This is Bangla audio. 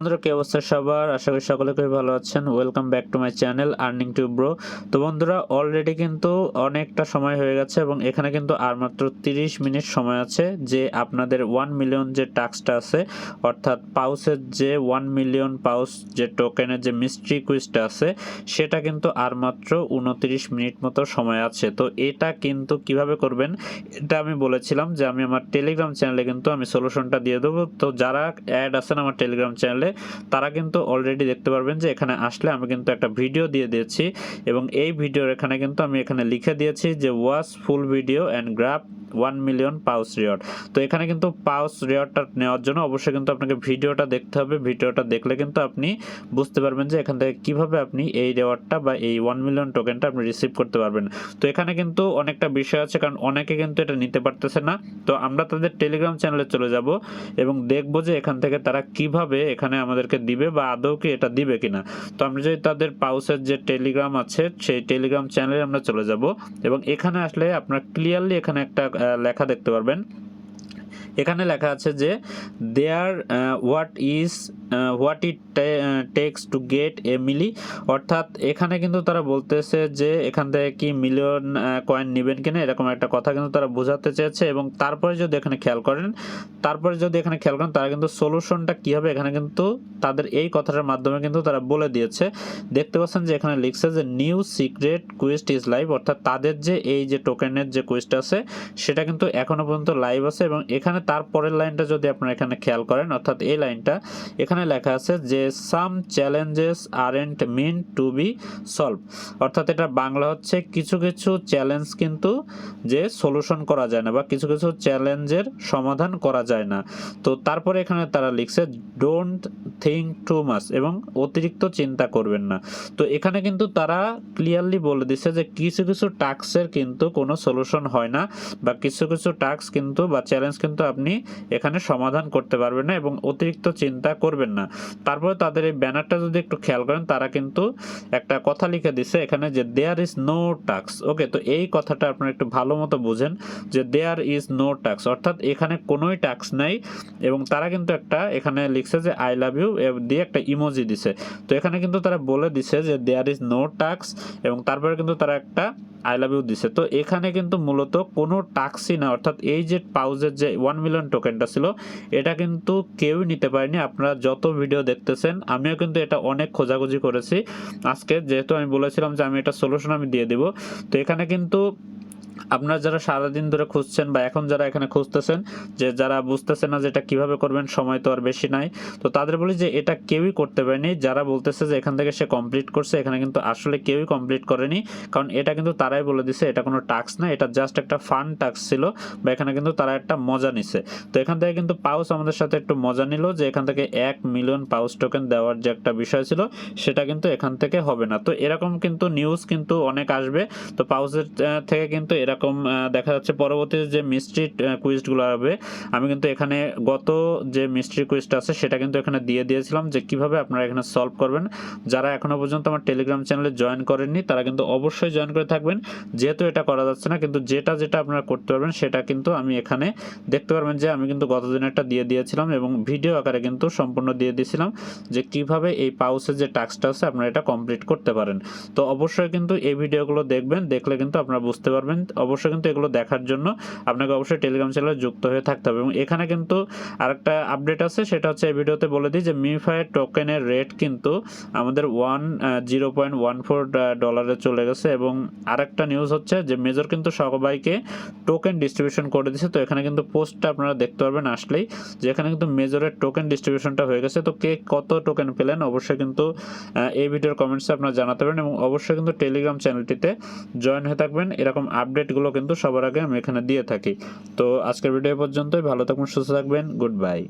বন্ধুরা, কি অবস্থা সবার? আশা করি সকলে খুবই ভালো আছেন। Welcome back to my channel earning to bro তো বন্ধুরা অলরেডি কিন্তু অনেকটা সময় হয়ে গেছে এবং এখানে কিন্তু আর মাত্র তিরিশ মিনিট সময় আছে যে আপনাদের ওয়ান মিলিয়ন যে টাস্কটা আছে, অর্থাৎ পাউসের যে ওয়ান মিলিয়ন পাউস যে টোকেনের যে মিস্ট্রি কুইজটা আছে, সেটা কিন্তু আর মাত্র উনত্রিশ মিনিট মতো সময় আছে। তো এটা কিন্তু কীভাবে করবেন, এটা আমি বলেছিলাম যে আমি আমার টেলিগ্রাম চ্যানেলে কিন্তু আমি সলিউশনটা দিয়ে দেবো। তো যারা অ্যাড আছেন আমার টেলিগ্রাম চ্যানেলে তারা কিন্তু অলরেডি দেখতে পারবেন যে এখানে আসলে আমি কিন্তু একটা ভিডিও দিয়ে দিয়েছি এবং এই ভিডিওর এখানে কিন্তু আমি এখানে লিখে দিয়েছি যে watch full video and grab one million paws reward তো এখানে কিন্তু পাউস রিওয়ার্ডটা নেওয়ার জন্য অবশ্যই কিন্তু আপনাকে ভিডিওটা দেখতে হবে। ভিডিওটা দেখলে কিন্তু আপনি বুঝতে পারবেন যে এখান থেকে কীভাবে আপনি এই রিওয়ার্ডটা বা এই ওয়ান মিলিয়ন টোকেনটা আপনি রিসিভ করতে পারবেন। তো এখানে কিন্তু অনেকটা বিষয় আছে কারণ অনেকে কিন্তু এটা নিতে পারতেছে না। তো আমরা তাদের টেলিগ্রাম চ্যানেলে চলে যাব এবং দেখব যে এখান থেকে তারা কীভাবে এখানে আমাদেরকে দিবে বা আদৌ কি এটা দিবে কিনা। তো আমরা যদি তাদের পাউসের যে টেলিগ্রাম আছে, সেই টেলিগ্রাম চ্যানেলে আমরা চলে যাব এবং এখানে আসলে আপনার ক্লিয়ারলি এখানে একটা লেখা দেখতে পারবেন। এখানে লেখা আছে যে there what is what it takes to get a milli. অর্থাৎ এখানে কিন্তু তারা বলতেছে যে এখান থেকে কি মিলিয়ন কয়েন নেবেন কিনা, এরকম একটা কথা কিন্তু তারা বোঝাতে চেয়েছে। এবং তারপরে যদি এখানে খেয়াল করেন, তারপরে যদি এখানে খেয়াল করেন, তারা কিন্তু সলিউশনটা কী হবে, এখানে কিন্তু তাদের এই কথাটার মাধ্যমে কিন্তু তারা বলে দিয়েছে। দেখতে পাচ্ছেন যে এখানে লিখছে যে new secret quest is live অর্থাৎ তাদের যে এই যে টোকেনের যে কুইস্ট আছে, সেটা কিন্তু এখনও পর্যন্ত লাইভ আছে। এবং এখানে তারপরের লাইনটা যদি আপনারা এখানে খেয়াল করেন, অর্থাৎ এই লাইনটা, এখানে লেখা আছে যে some challenges aren't meant to be solved অর্থাৎ এটা বাংলা হচ্ছে কিছু কিছু চ্যালেঞ্জ কিন্তু যে সলিউশন করা যায় না বা কিছু কিছু চ্যালেঞ্জের সমাধান করা যায় না। তো তারপরে এখানে তারা লিখছে ডোন্ট থিঙ্ক টু মাস এবং অতিরিক্ত চিন্তা করবেন না। তো এখানে কিন্তু তারা ক্লিয়ারলি বলে দিচ্ছে যে কিছু কিছু টাস্কের কিন্তু কোনো সলিউশন হয় না বা কিছু কিছু টাস্ক কিন্তু বা চ্যালেঞ্জ কিন্তু আপনি এখানে সমাধান করতে পারবেন না এবং অতিরিক্ত চিন্তা করবেন না। তারপরে তাদের এই ব্যানারটা যদি একটু খেয়াল করেন, তারা কিন্তু একটা কথা লিখে দিছে এখানে যে there is no tax okay, তো এই কথাটা আপনারা একটু ভালো মতো বুঝেন যে দেয়ার ইজ নো টাক্স অর্থাৎ এখানে কোনোই টাক্স নাই এবং তারা কিন্তু একটা এখানে লিখছে যে আই লাভ ইউ দিয়ে একটা ইমোজি দিছে। তো এখানে কিন্তু তারা বলে দিছে যে দেয়ার ইজ নো টাক্স এবং তারপরে কিন্তু তারা একটা আই লাভ ইউ দিছে। তো এখানে কিন্তু মূলত কোনো টাক্সই না, অর্থাৎ এই যে পাউজের যে ওয়ান মিলিয়ন টোকেনটা ছিল, এটা কিন্তু কেউই নিতে পারেনি। আপনারা যত ভিডিও দেখতেছেন, আমিও কিন্তু এটা অনেক খোঁজাখুঁজি করেছি। আজকে যেহেতু আমি বলেছিলাম যে, আমি এটা সলিউশন আমি দিয়ে দেব। তো এখানে কিন্তু আপনারা যারা সারাদিন ধরে খুঁজছেন বা এখন যারা এখানে খুঁজতেছেন, যে যারা বুঝতেছেন না যে এটা কীভাবে করবেন, সময় তো আর বেশি নাই, তো তাদের বলি যে এটা কেউই করতে পারেনি। যারা বলতেছে যে এখান থেকে সে কমপ্লিট করছে, এখানে কিন্তু আসলে কেউই কমপ্লিট করেনি, কারণ এটা কিন্তু তারাই বলে দিছে, এটা কোনো টাস্ক না, এটা জাস্ট একটা ফান টাস্ক ছিল বা এখানে কিন্তু তারা একটা মজা নিছে। তো এখান থেকে কিন্তু পাউস আমাদের সাথে একটু মজা নিল যে এখান থেকে এক মিলিয়ন পাউস টোকেন দেওয়ার যে একটা বিষয় ছিল, সেটা কিন্তু এখান থেকে হবে না। তো এরকম কিন্তু নিউজ কিন্তু অনেক আসবে, তো পাউসের থেকে কিন্তু এরকম আহ, দেখা যাচ্ছে পরবর্তীতে যে মিস্ট্রি কুইজগুলো হবে আমি কিন্তু এখানে গত যে মিস্ট্রি কুইজটা আছে সেটা কিন্তু এখানে দিয়ে দিয়েছিলাম যে কীভাবে আপনারা এখানে সলভ করবেন। যারা এখনও পর্যন্ত আমার টেলিগ্রাম চ্যানেলে জয়েন করেননি তারা কিন্তু অবশ্যই জয়েন করে থাকবেন। যেহেতু এটা করা যাচ্ছে না কিন্তু যেটা যেটা আপনারা করতে পারবেন সেটা কিন্তু আমি এখানে দেখতে পারবেন যে আমি কিন্তু গত একটা দিয়ে দিয়েছিলাম এবং ভিডিও আকারে কিন্তু সম্পূর্ণ দিয়ে দিয়েছিলাম যে কীভাবে এই পাউসের যে টাস্কটা আছে আপনারা এটা কমপ্লিট করতে পারেন। তো অবশ্যই কিন্তু এই ভিডিওগুলো দেখবেন দেখলে কিন্তু আপনারা বুঝতে পারবেন অবশ্যই কিন্তু এগুলো দেখার জন্য আপনাকে অবশ্যই টেলিগ্রাম চ্যানেলে যুক্ত হয়ে থাকতে হবে। এবং এখানে কিন্তু আরেকটা আপডেট আছে, সেটা হচ্ছে এই ভিডিওতে বলে দিই যে মিফায়ের টোকেনের রেট কিন্তু আমাদের one zero point one four ডলারে চলে গেছে। এবং আরেকটা নিউজ হচ্ছে যে মেজর কিন্তু সবাইকে টোকেন ডিস্ট্রিবিউশন করে দিয়েছে। তো এখানে কিন্তু পোস্টটা আপনারা দেখতে পারবেন আসলেই যে এখানে কিন্তু মেজরের টোকেন ডিস্ট্রিবিউশনটা হয়ে গেছে। তো কে কত টোকেন পেলেন অবশ্যই কিন্তু এই ভিডিওর কমেন্টসে আপনারা জানাতে পারেন। এবং অবশ্যই কিন্তু টেলিগ্রাম চ্যানেলটিতে জয়েন হয়ে থাকবেন। এরকম আপডেটগুলো কিন্তু সবার আগে আমি এখানে দিয়ে থাকি। তো আজকের ভিডিও পর্যন্তই। ভালো থাকবেন, সুস্থ থাকবেন। Good bye.